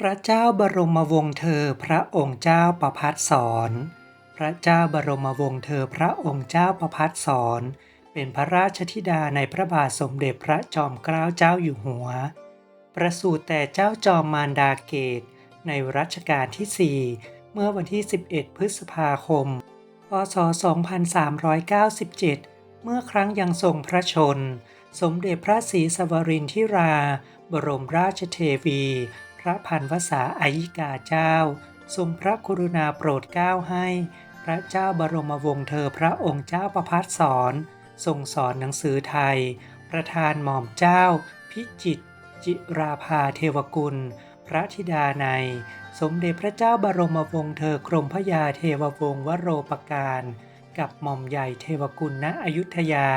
พระเจ้าบรมวงศ์เธอพระองค์เจ้าประพัฒสอนพระเจ้าบรมวงศ์เธอพระองค์เจ้าประพัฒสอนเป็นพระราชธิดาในพระบาทสมเด็จพระจอมเกล้าเจ้าอยู่หัว ประสูติแต่เจ้าจอมมารดาเกต ในรัชกาลที่ 4 เมื่อวันที่ 11 พฤษภาคม พศ 2397 เมื่อครั้งยังทรงพระชน สมเด็จพระศรีสวรินทิรา บรมราชเทวี ระพันวษาอายิกาเจ้า ทรงพระกรุณาโปรดเกล้าให้ พระเจ้าบรมวงศ์เธอพระองค์เจ้าประพัฒสอนทรงสอนหนังสือไทย ประธานหม่อมเจ้า พิจิตจิราภาเทวกุล พระธิดาใน สมเด็จพระเจ้าบรมวงศ์เธอกรมพระยาเทววงศ์วโรปการ กับหม่อมใหญ่เทวกุลณอยุธยา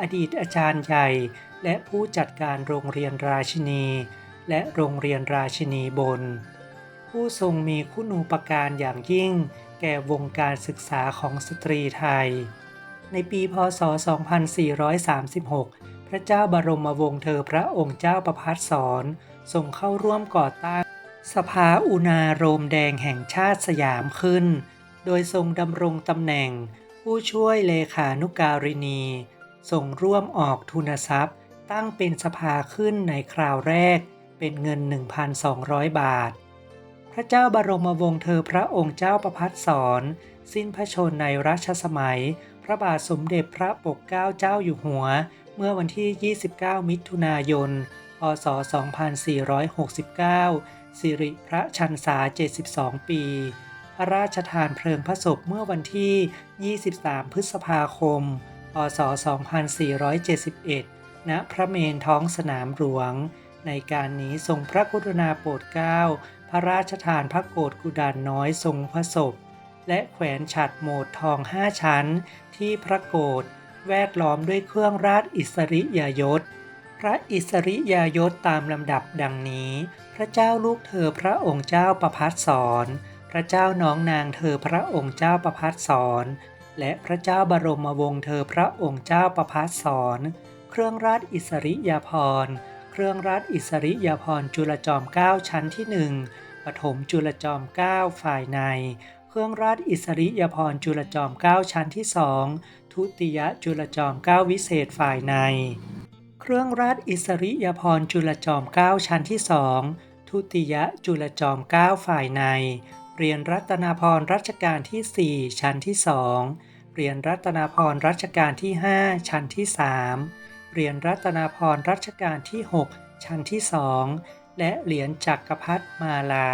อดีตอาจารย์ใหญ่ และผู้จัดการโรงเรียนราชินี และโรงเรียนราชินีบน ผู้ทรงมีคุณูปการอย่างยิ่งแก่วงการศึกษาของสตรีไทย ในปีพศ 2436 พระเจ้าบรมวงศ์เธอพระองค์เจ้าประพัฒสอนทรงเข้าร่วมก่อตั้ง สภาอุณาโรมแดงแห่งชาติสยามขึ้น โดยทรงดำรงตำแหน่ง ผู้ช่วยเลขานุการินีทรงร่วมออกทุนทรัพย์ ตั้งเป็นสภาขึ้นในคราวแรก เป็นเงิน 1,200 บาท พระเจ้าบรมวงศ์เธอพระองค์เจ้าประพัฒสอนสิ้นพระชนในรัชสมัย พระบาทสมเด็จพระปกเกล้าเจ้าอยู่หัว เมื่อวันที่ 29 มิถุนายน พศ 2469 สิริพระชันษา 72 ปี พระราชทานเพลิงพระศพเมื่อวันที่ 23 พฤษภาคม พศ 2471 ณ พระเมรุท้องสนามหลวง ในการนี้ทรงพระกรุณาโปรดเกล้าพระราชทานพระโกรธกุดานน้อยทรงพระศพ และแขวนฉัดโหมดทองห้าชั้น ที่พระโกรธแวดล้อมด้วยเครื่องราชอิสริยยศ พระอิสริยยศตามลำดับดังนี้ พระเจ้าลูกเธอพระองค์เจ้าประพัฒสอนพระเจ้าน้องนางเธอพระองค์เจ้าประพัฒสอนและพระเจ้าบรมวงศ์เธอพระองค์เจ้าประพัฒสอนเครื่องราชอิสริยาภรณ์ เครื่องราชอิสริยาภรณ์จุลจอมเก้าชั้นที่หนึ่งปฐมจุลจอมเก้าฝ่ายใน เครื่องราชอิสริยาภรณ์จุลจอมเก้าชั้นที่สองทุติยจุลจอมเก้าวิเศษฝ่ายใน เครื่องราชอิสริยาภรณ์จุลจอมเก้าชั้นที่สองทุติยจุลจอมเก้าฝ่ายใน เรียนรัตนาพรรัชกาลที่ 4 ชั้นที่สองเรียนรัตนาพรรัชกาลที่ 5 ชั้นที่ 3 เหรียญรัตนาพรรัชกาลที่ 6 ชั้นที่ 2 และเหรียญจักรพรรดิมาลา